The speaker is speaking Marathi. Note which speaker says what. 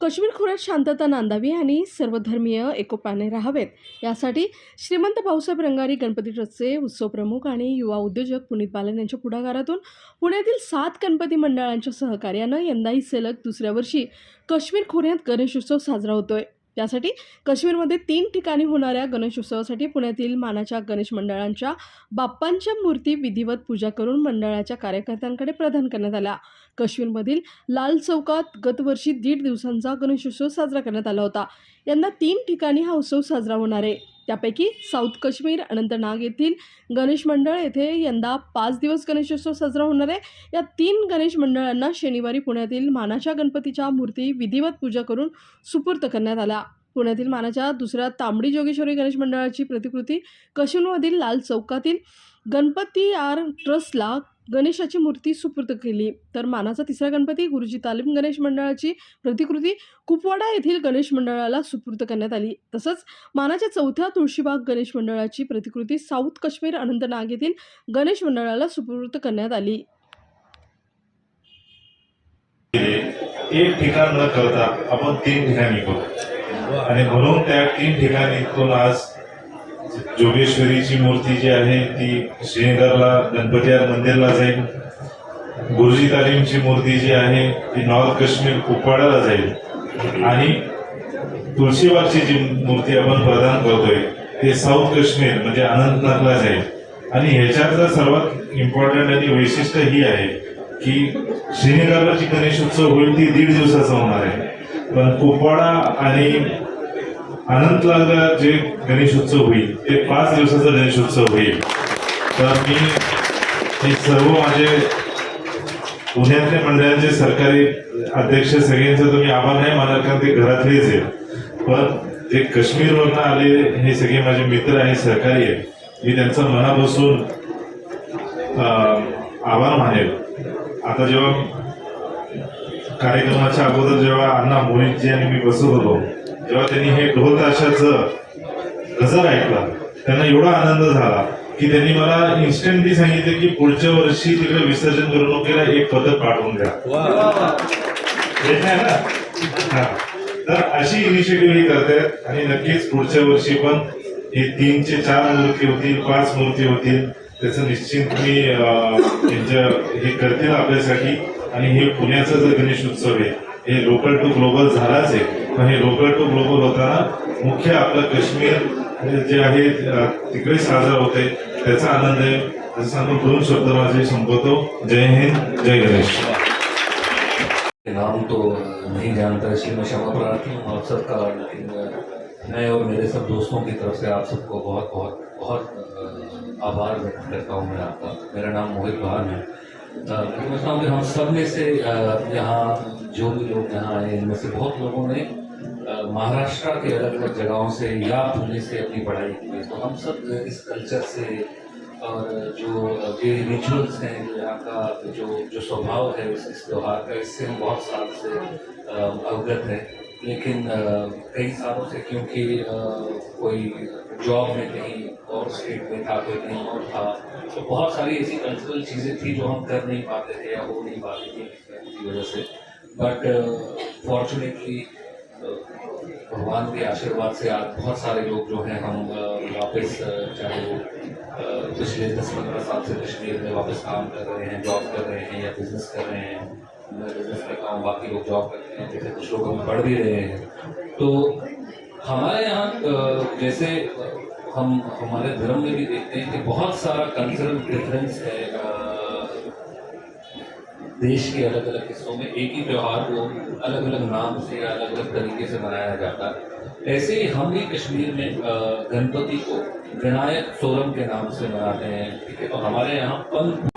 Speaker 1: काश्मीर खोऱ्यात शांतता नांदावी आणि सर्वधर्मीय एकोपाने राहावेत. यासाठी श्रीमंत भाऊसाहेब रंगारी गणपती ट्रस्टचे उत्सव प्रमुख आणि युवा उद्योजक पुनीत बालन यांच्या पुढाकारातून पुण्यातील सात गणपती मंडळांच्या सहकार्यानं यंदाही सलग दुसऱ्या वर्षी काश्मीर खोऱ्यात गणेशोत्सव साजरा होतोय. त्यासाठी काश्मीरमध्ये तीन ठिकाणी होणाऱ्या गणेशोत्सवासाठी पुण्यातील मानाच्या गणेश मंडळांच्या बाप्पांच्या मूर्ती विधिवत पूजा करून मंडळाच्या कार्यकर्त्यांकडे प्रदान करण्यात आल्या काश्मीरमधील लाल चौकात गतवर्षी दीड दिवसांचा गणेशोत्सव साजरा करण्यात आला होता. यंदा तीन ठिकाणी हा उत्सव साजरा होणार आहे. त्यापैकी साऊथ काश्मीर अनंतनाग येथील गणेश मंडळ येथे यंदा पाच दिवस गणेशोत्सव साजरा होणार आहे. या तीन गणेश मंडळांना शनिवारी पुण्यातील मानाच्या गणपतीच्या मूर्ती विधिवत पूजा करून सुपूर्त करण्यात आल्या पुण्यातील मानाच्या दुसऱ्या तांबडी जोगेश्वरी गणेश मंडळाची प्रतिकृती कशुनमधील लाल चौकातील गणपती आर ट्रस्टला गणेशाची मूर्ती सुपूर्द केली. तर मानाचा तिसरा गणपती गुरुजी तालीम गणेश मंडळाची प्रतिकृती कुपवाडा येथील गणेश मंडळाला सुपूर्द करण्यात आली. तसंच मानाच्या चौथ्या तुळशीबाग गणेश मंडळाची प्रतिकृती साऊथ काश्मीर अनंतनाग येथील गणेश मंडळाला सुपूर्द करण्यात आली.
Speaker 2: एक ठिकाण न करता आपण तीन ठिकाणी करू आणि म्हणून त्या तीन ठिकाणी आज जोगेश्वरीची मूर्ती जी आहे ती श्रीनगरला गणपती मंदिरला जाईल. गुरुजी तालीमची मूर्ती जी आहे ती नॉर्थ काश्मीर कुपवाड्याला जाईल. आणि तुळशीबागची जी मूर्ती आपण प्रदान करतोय ते साऊथ काश्मीर म्हणजे अनंतनागला जाईल. आणि ह्याच्यातलं सर्वात इम्पॉर्टंट आणि वैशिष्ट्य ही आहे की श्रीनगरला जी गणेशोत्सव होईल ती दीड दिवसाचा होणार आहे. पण कुपवाडा आणि अनंतनागला जे गणेशोत्सव होईल ते पाच दिवसाचा गणेशोत्सव होईल. तर मी हे सर्व माझे पुण्यातल्या मंडळांचे सरकारी अध्यक्ष सगळ्यांचा तुम्ही आभार नाही मानणार कारण ते घरातलेच आहेत. पण जे काश्मीरवरनं आले हे सगळे माझे मित्र आहे सहकारी आहेत. मी त्यांचं मनापासून आभार मानेल. आता जेव्हा कार्यक्रमाच्या अगोदर जेव्हा अण्णा मोहितजी आणि मी बसत होतो तेव्हा त्यांनी हे ढोल ताशाचं गजर ऐकला त्यांना एवढा आनंद झाला की त्यांनी मला इन्स्टंटली सांगितलं की पुढच्या वर्षी तिकडे विसर्जन मिरवणुकीला एक पदक पाठवून द्या. हा. तर अशी इनिशिएटिव्ह ही करतायत आणि नक्कीच पुढच्या वर्षी पण हे तीनचे चार मूर्ती होतील पाच मूर्ती होतील त्याचं निश्चित मी हे करतील आपल्यासाठी. आणि हे पुण्याचा जो गणेश उत्सव आहे हे लोकल टू ग्लोबल झालाच आहे. पण हे लोकल टू ग्लोबल होताना मुख्य आपलं काश्मीर जे आहे तिकडे साजरा होते त्याचा आनंद आहे. असं सांगून दोन शब्द माझे संपवतो. जय हिंद, जय गणेश.
Speaker 3: नाम तो नहीं जानता इसलिए मैं क्षमा प्रार्थी हूँ आप सबका, लेकिन मैं और मेरे सब दोस्तों की तरफ़ से आप सबको बहुत बहुत बहुत आभार व्यक्त करता हूँ मैं आपका। मेरा नाम मोहित बहान है। समझता हूँ कि हम सब में से यहाँ जो भी लोग यहाँ आए इनमें से बहुत लोगों ने महाराष्ट्र के अलग अलग जगहों से या पुणे से अपनी पढ़ाई की है। तो हम सब इस कल्चर से और जो ये रिचुअल्स हैं, जो यहाँ का जो जो स्वभाव है इस इस त्यौहार का, इससे हम बहुत साल से अवगत है। लेकिन कई सालों से क्योंकि कोई जॉब में कहीं और स्टेट में था, कोई कहीं और था तो बहुत सारी ऐसी कल्चरल चीज़ें थी जो हम कर नहीं पाते थे या हो नहीं पाते थे किसी वजह से। बट फॉर्चुनेटली भगवान के आशीर्वाद से आज बहुत सारे लोग जो हैं हम वापस चाहे वो पिछले दस पंद्रह साल से कश्मीर में वापस काम कर रहे हैं जॉब कर रहे हैं या बिज़नेस कर रहे हैं मैं बिज़नेस करता हूँ बाकी लोग जॉब करते हैं, जैसे कुछ लोग हम पढ़ भी रहे हैं। तो हमारे यहाँ जैसे हम, हमारे धर्म में भी देखते हैं कि बहुत सारा कल्चरल डिफरेंस है देश के अलग अलग हिस्सों में एक ही त्यौहार को अलग अलग नाम से या अलग अलग तरीके से मनाया जाता है। ऐसे ही हम भी कश्मीर में गणपति को विनायक सोरम के नाम से मनाते हैं, ठीक है? तो हमारे यहाँ पंथ